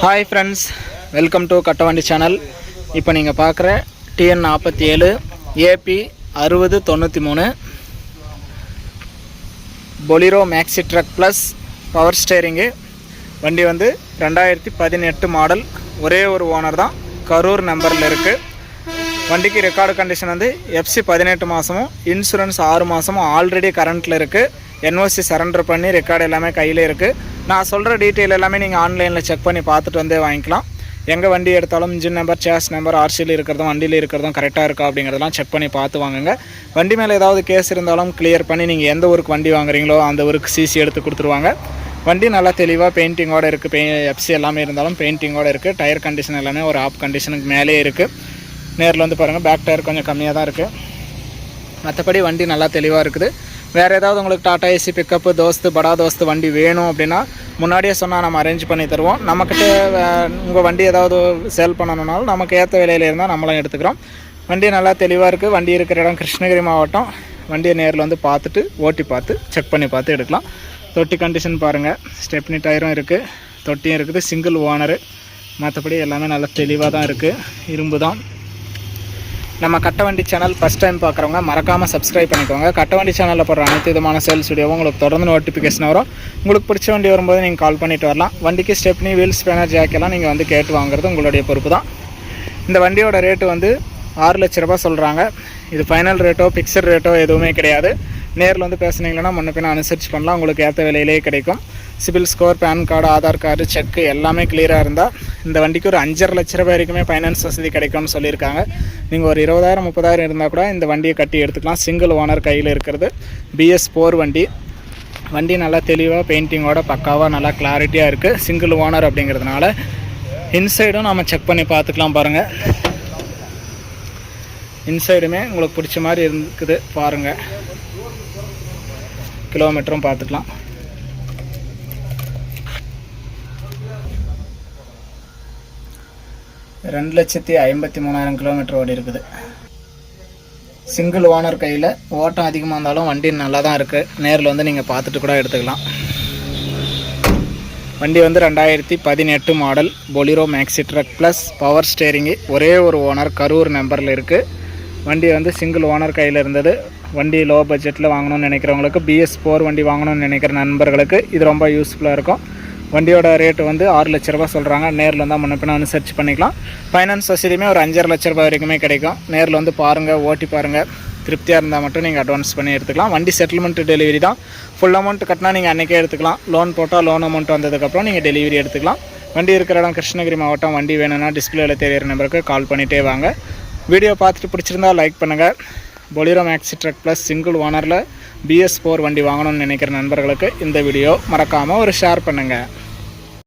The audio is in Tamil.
Hi friends welcome to Kattavandi channel இப்போ நீங்கள் பார்க்குற டிஎன் நாற்பத்தி ஏழு ஏபி அறுபது தொண்ணூற்றி மூணு. Bolero Maxi truck plus power steering வண்டி வந்து ரெண்டாயிரத்தி பதினெட்டு மாடல் ஒரே ஒரு ஓனர் தான் கரூர் நம்பரில் இருக்குது வண்டிக்கு ரெக்கார்டு கண்டிஷன் வந்து எஃப்சி பதினெட்டு மாதமும் இன்சூரன்ஸ் ஆறு மாதமும் ஆல்ரெடி கரண்ட்டில் இருக்குது என்ஓசி சரண்டர் பண்ணி ரெக்கார்டு எல்லாமே கையில் இருக்குது நான் சொல்கிற டீட்டெயில் எல்லாமே நீங்கள் ஆன்லைனில் செக் பண்ணி பார்த்துட்டு வந்தே வாங்கிக்கலாம். எங்கே வண்டி எடுத்தாலும் இன்ஜின் நம்பர் சேஸ் நம்பர் ஆர்சியில் இருக்கிறதும் வண்டியில் இருக்கிறதும் கரெக்டாக இருக்கா அப்படிங்கிறதெல்லாம் செக் பண்ணி பார்த்து வாங்குங்க. வண்டி மேலே ஏதாவது கேஸ் இருந்தாலும் கிளியர் பண்ணி நீங்கள் எந்த ஊருக்கு வண்டி வாங்குறீங்களோ அந்த ஊருக்கு சிசி எடுத்து கொடுத்துருவாங்க. வண்டி நல்லா தெளிவாக பெயிண்டிங்கோட இருக்குது பெய் எஃப்சி எல்லாமே இருந்தாலும் பெயிண்டிங்கோடு இருக்குது டயர் கண்டிஷன் எல்லாமே ஒரு ஆப் கண்டிஷனுக்கு மேலே இருக்குது நேரில் வந்து பாருங்கள் பேக் டயர் கொஞ்சம் கம்மியாக தான் இருக்குது மற்றபடி வண்டி நல்லா தெளிவாக இருக்குது. வேறு ஏதாவது உங்களுக்கு டாடா ஏசி பிக்கப்பு தோஸ்து படா தோஸ்து வண்டி வேணும் அப்படின்னா முன்னாடியே சொன்னால் நம்ம அரேஞ்ச் பண்ணி தருவோம். நம்மக்கிட்ட உங்கள் வண்டி ஏதாவது சேல் பண்ணணுன்னாலும் நமக்கு ஏற்ற விலையில இருந்தால் நம்மளும் எடுத்துக்கிறோம். வண்டி நல்லா தெளிவாக இருக்குது வண்டி இருக்கிற இடம் கிருஷ்ணகிரி மாவட்டம். வண்டியை நேரில் வந்து பார்த்துட்டு ஓட்டி பார்த்து செக் பண்ணி பார்த்து எடுக்கலாம். தொட்டி கண்டிஷன் பாருங்கள் ஸ்டெப்னி டயரும் இருக்குது தொட்டியும் இருக்குது. சிங்கிள் ஓனரு மற்றபடி எல்லாமே நல்லா தெளிவாக தான் இருக்குது இரும்பு தான் நம்ம கட்டவண்டி சேனல் ஃபஸ்ட் டைம் பார்க்குறவங்க மறக்காமல் சப்ஸ்கிரைப் பண்ணிக்கோங்க. கட்டவண்டி சேனலில் போடுற அனைத்து விதமான சேல்ஸ் வீடியோவும் உங்களுக்கு தொடர்ந்து நோட்டிஃபிகேஷன் வரும். உங்களுக்கு பிடிச்ச வண்டி வரும்போது நீங்கள் கால் பண்ணிட்டு வரலாம். வண்டிக்கு ஸ்டெப்னி வீல்ஸ் ஸ்பேனர் ஜாக்கெல்லாம் நீங்கள் வந்து கேட்டு வாங்குறது உங்களுடைய பொறுப்பு தான். இந்த வண்டியோட ரேட்டு வந்து ஆறு லட்ச ரூபா சொல்கிறாங்க இது ஃபைனல் ரேட்டோ ஃபிக்ஸட் ரேட்டோ எதுவுமே கிடையாது. நேரில் வந்து பேசுனீங்கன்னா முன்ன பின்ன அனுசரிச்சு பண்ணலாம். உங்களுக்கு ஏற்ற விலையிலே கிடைக்கும். CIBIL score PAN card Aadhaar card cheque எல்லாமே கிளியராக இருந்தால் இந்த வண்டிக்கு ஒரு அஞ்சரை லட்ச ரூபாய் வரைக்குமே ஃபைனான்ஸ் வசதி கிடைக்கும்னு சொல்லியிருக்காங்க. நீங்கள் ஒரு இருபதாயிரம் முப்பதாயிரம் இருந்தால் கூட இந்த வண்டியை கட்டி எடுத்துக்கலாம். சிங்கிள் ஓனர் கையில் இருக்கிறது. பிஎஸ் ஃபோர் வண்டி. வண்டி நல்லா தெளிவாக பெயிண்டிங்கோட பக்காவாக நல்லா கிளாரிட்டியாக இருக்குது சிங்கிள் ஓனர் அப்படிங்கிறதுனால இன்சைடும் நம்ம செக் பண்ணி பார்த்துக்கலாம் பாருங்கள் இன்சைடுமே உங்களுக்கு பிடிச்ச மாதிரி இருக்குது பாருங்கள் கிலோமீட்டரும் பார்த்துக்கலாம். ரெண்டு லட்சத்தி ஐம்பத்தி மூணாயிரம் கிலோமீட்டர் ஓடி இருக்குது. சிங்கிள் ஓனர் கையில் ஓட்டம் அதிகமாக இருந்தாலும் வண்டி நல்லா தான் இருக்குது நேரில் வந்து நீங்கள் பார்த்துட்டு கூட எடுத்துக்கலாம். வண்டி வந்து ரெண்டாயிரத்தி பதினெட்டு model Bolero Maxi truck plus power steering ஒரே ஒரு ஓனர் கரூர் நம்பரில் இருக்குது வண்டி வந்து சிங்கிள் ஓனர் கையில் இருந்தது. வண்டி லோ பட்ஜெட்டில் வாங்கணும்னு நினைக்கிறவங்களுக்கு பிஎஸ் ஃபோர் வண்டி வாங்கணும்னு நினைக்கிற நண்பர்களுக்கு இது ரொம்ப யூஸ்ஃபுல்லாக இருக்கும். வண்டியோட ரேட்டு வந்து ஆறு லட்ச ரூபா சொல்கிறாங்க நேரில் வந்தால் முன்ன வந்து சர்ச் பண்ணிக்கலாம். ஃபைனான்ஸ் வசதியுமே ஒரு அஞ்சரை லட்ச ரூபாய் வரைக்குமே கிடைக்கும். நேரில் வந்து பாருங்கள் ஓட்டி பாருங்கள் திருப்தியாக இருந்தால் மட்டும் நீங்கள் அட்வான்ஸ் பண்ணி எடுத்துக்கலாம். வண்டி செட்டில்மெண்ட் டெலிவரி தான். ஃபுல் அமௌண்ட் கட்டினா நீங்கள் அன்றைக்கே எடுத்துக்கலாம். லோன் போட்டால் லோன் அமௌண்ட் வந்ததுக்கப்புறம் நீங்கள் டெலிவரி எடுத்துக்கலாம். வண்டி இருக்கிற இடம் கிருஷ்ணகிரி மாவட்டம். வண்டி வேணும்னா டிஸ்பிளேயில் தெரியிற நம்பருக்கு கால் பண்ணிகிட்டே வாங்க. வீடியோ பார்த்துட்டு பிடிச்சிருந்தா லைக் பண்ணுங்கள் Bolero Maxi truck plus single ஓனரில் BS four வண்டி வாங்கணும்னு நினைக்கிற நண்பர்களுக்கு இந்த வீடியோ மறக்காமல் ஒரு ஷேர் பண்ணுங்கள்